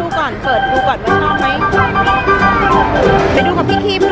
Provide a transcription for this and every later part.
ดูก่อน เปิดดูก่อนว่าชอบไหม ไปดูกับพี่คิม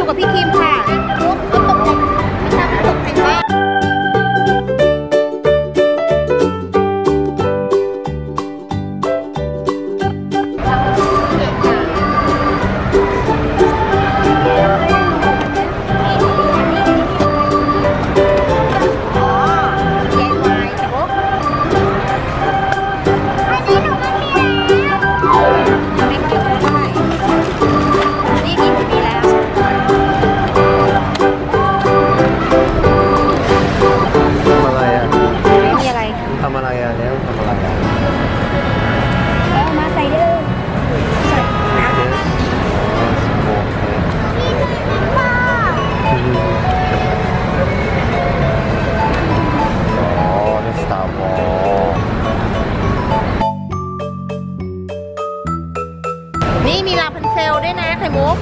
na thầy muốn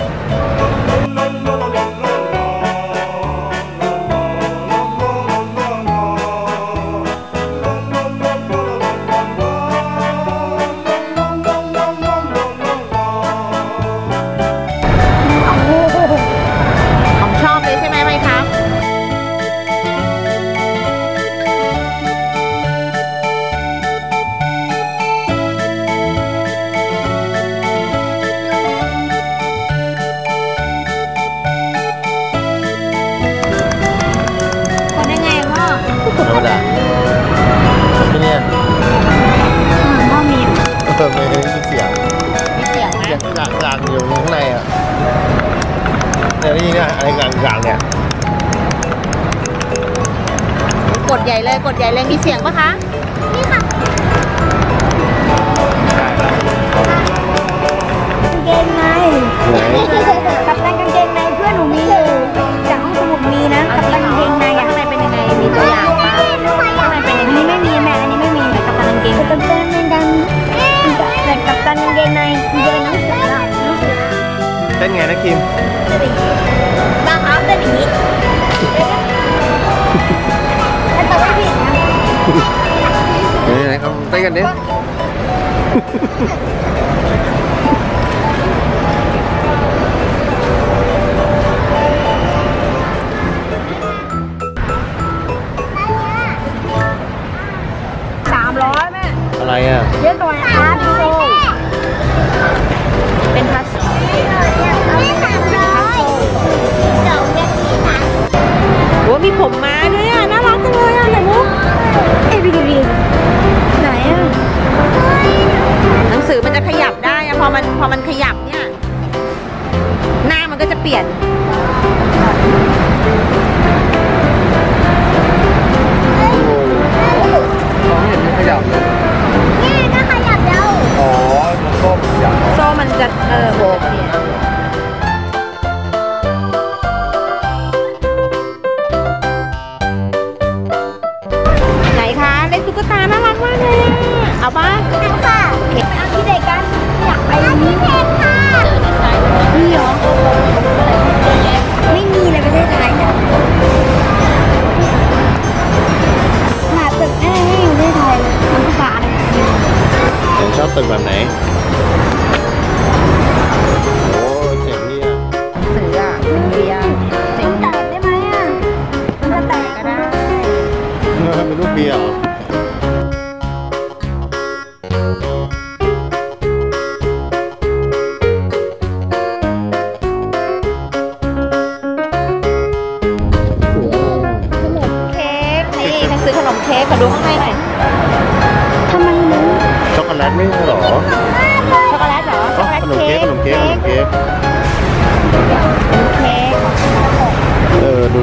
ต่างเนี่ยกดใหญ่เลยกดใหญ่เลยมีเสียงปะคะนี่ค่ะเกมไหไห ไหนเอาใต้กันดิสามร้อยแม่อะไรอะเยอะหน่อยอาร์ตโซเป็นพัสโอ้มีผมม้าด้วย từng bạn nè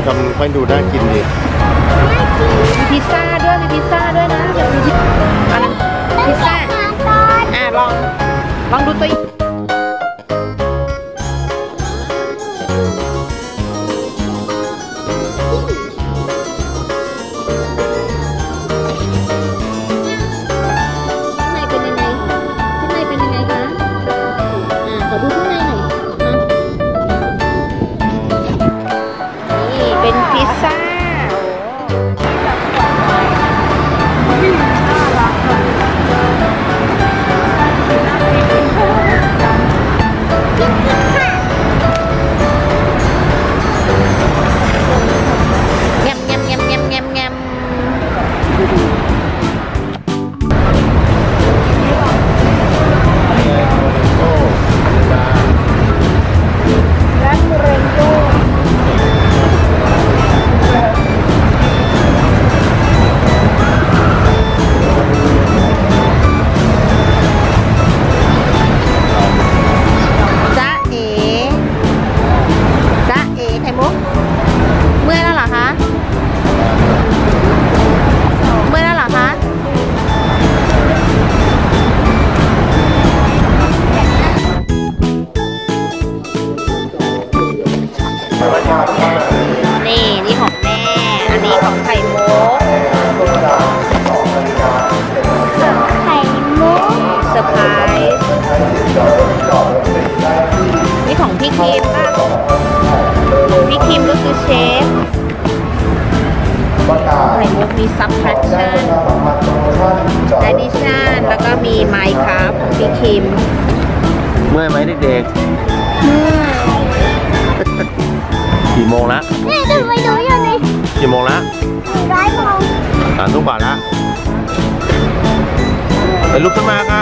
ทำค่อยดูน่ากินดีมีพิซซ่าด้วยมีพิซซ่าด้วยนะอยากดูที่อะไรพิซซ่าอนอะลองลองดูตัว นี่นี่ของแม่ อันนี้ของไข่มุกไข่มุกเซอร์ไพรส์นี่ของพี่คิมป่ะของพี่คิมก็คือเชฟไข่มุกมี subtraction addition แล้วก็มี minecraft ของพี่คิม เมื่อยไหมเด็กเมื่อๆ กี่โมงละนี่ดูไปดูอยู่ในกี่โมงละร้อยโมงสามทุ่มกว่าละไปลุกขึ้นมาค่ะ